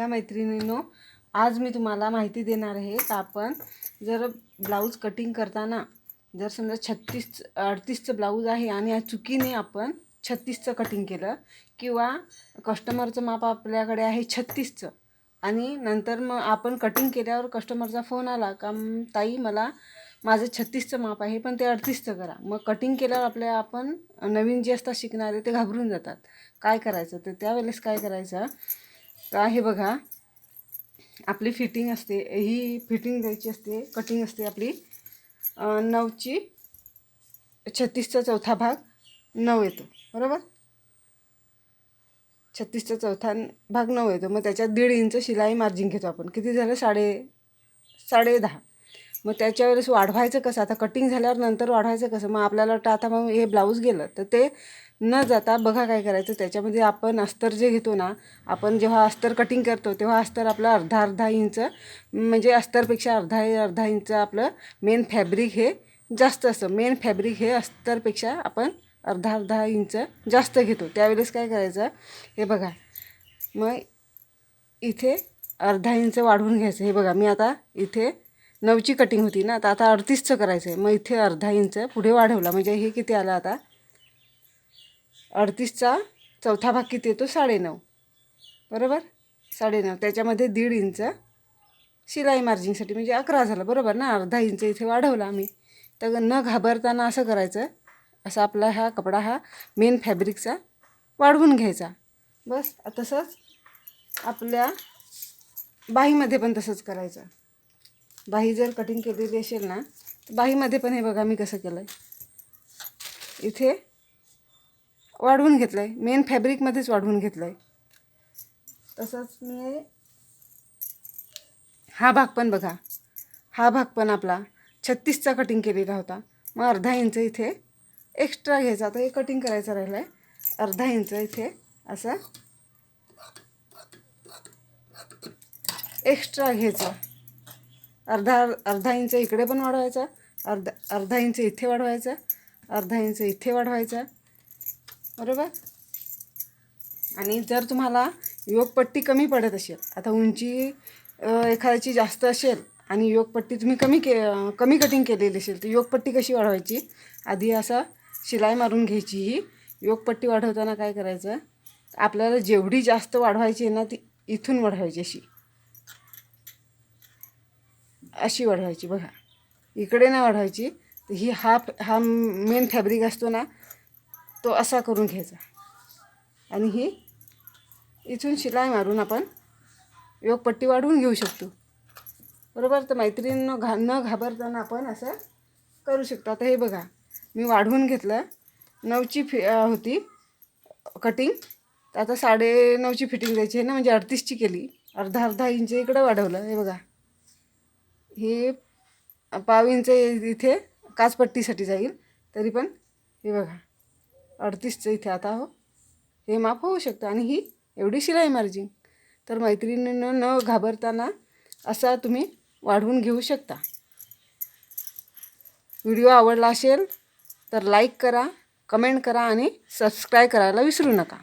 बघा मैत्रिणींनो आज मी तुम्हाला माहिती देणार आहे का आपण जर ब्लाऊज कटिंग करताना जर समजा छत्तीस अडतीसचं ब्लाऊज आहे आणि या चुकीने आपण छत्तीसचं कटिंग केलं किंवा कस्टमरचं माप आपल्याकडे आहे छत्तीसचं आणि नंतर मग आपण कटिंग केल्यावर कस्टमरचा फोन आला का ताई मला माझं छत्तीसचं माप आहे पण ते अडतीसचं करा. मग कटिंग केल्यावर आपल्या आपण नवीन जे असतात शिकणारे ते घाबरून जातात. काय करायचं? तर त्यावेळेस काय करायचं? तर हे बघा आपली फिटिंग असते ही फिटिंग द्यायची असते कटिंग असते आपली. नऊची छत्तीसचा चौथा भाग नऊ येतो बरोबर? छत्तीसचा चौथा भाग नऊ येतो मग त्याच्यात दीड इंच शिलाई मार्जिन घेतो आपण. किती झालं? साडे साडे दहा. मग त्याच्या वेळेस वाढवायचं कसं? आता कटिंग झाल्यावर नंतर वाढवायचं कसं? मग आपल्याला वाटतं आता मग हे ब्लाऊज गेलं तर ते न जाता बघा काय करायचं. त्याच्यामध्ये आपण अस्तर जे घेतो ना आपण जेव्हा अस्तर कटिंग करतो तेव्हा अस्तर आपलं अर्धा अर्धा इंच म्हणजे अस्तरपेक्षा अर्धा अर्धा इंच आपलं मेन फॅब्रिक हे जास्त असतं मेन फॅब्रिक हे अस्तरपेक्षा आपण अर्धा अर्धा इंच जास्त घेतो. त्यावेळेस काय करायचं? हे बघा. मग इथे अर्धा इंच वाढवून घ्यायचं. हे बघा मी आता इथे नऊची कटिंग होती ना तर आता अडतीसचं करायचं आहे मग इथे अर्धा इंच पुढे वाढवला. म्हणजे हे किती आलं आता? अडतीसचा चौथा भाग किती येतो साडेनऊ. बरोबर? साडेनऊ. त्याच्यामध्ये दीड इंच शिलाई मार्जिंगसाठी म्हणजे अकरा झालं. बरोबर ना? अर्धा इंच इथे वाढवला आम्ही. तर न घाबरताना असं करायचं. असा आपला हा कपडा हा मेन फॅब्रिकचा वाढवून घ्यायचा. बस. तसंच आपल्या बाहीमध्ये पण तसंच करायचं. बाही जर कटिंग केलेली असेल ना तर बाहीमध्ये पण हे बघा मी कसं केलं आहे इथे वाढवून घेतलं आहे मेन फॅब्रिकमध्येच वाढवून घेतलं आहे तसंच मी हा भाग पण बघा. हा भाग पण आपला छत्तीसचा कटिंग केलेला होता. मग अर्धा इंच इथे एक्स्ट्रा घ्यायचा. आता हे कटिंग करायचं राहिलं आहे अर्धा इंच इथे असं एक्स्ट्रा घ्यायचं. अर्धा अर्धा इंच इकडे पण वाढवायचा अर्धा अर्धा इंच इथे वाढवायचा अर्धा इंच इथे वाढवायचा. बरोबर? आणि जर तुम्हाला योगपट्टी कमी पडत असेल आता उंची एखाद्याची जास्त असेल आणि योगपट्टी तुम्ही कमी के कमी कटिंग केलेली असेल तर योगपट्टी कशी वाढवायची? आधी असा शिलाई मारून घ्यायची ही. योगपट्टी वाढवताना काय करायचं? आपल्याला जेवढी जास्त वाढवायची आहे ना ती इथून वाढवायची अशी. अशी वाढवायची बघा. इकडे नाही वाढवायची. तर ही हा हा मेन फॅब्रिक असतो ना तो असा करून घ्यायचा. आणि ही इथून शिलाई मारून आपण योगपट्टी वाढवून घेऊ शकतो. बरोबर? तर मैत्रिणींनो घा न घाबरताना आपण असं करू शकतो. आता हे बघा मी वाढवून घेतलं. नऊची फि होती कटिंग तर आता साडे नऊची फिटिंग द्यायची आहे ना म्हणजे अडतीसची केली. अर्धा अर्धा इंच इकडं वाढवलं. हे बघा. हे पाव इथे काचपट्टीसाठी जाईल. तरी पण हे बघा अडतीसचं इथे आता हो. हे माफ होऊ शकतं. आणि ही एवढी शिलाई मार्जिन. तर मैत्रिणीनं न घाबरताना असा तुम्ही वाढवून घेऊ शकता. व्हिडिओ आवडला असेल तर लाईक करा कमेंट करा आणि सबस्क्राईब करायला विसरू नका.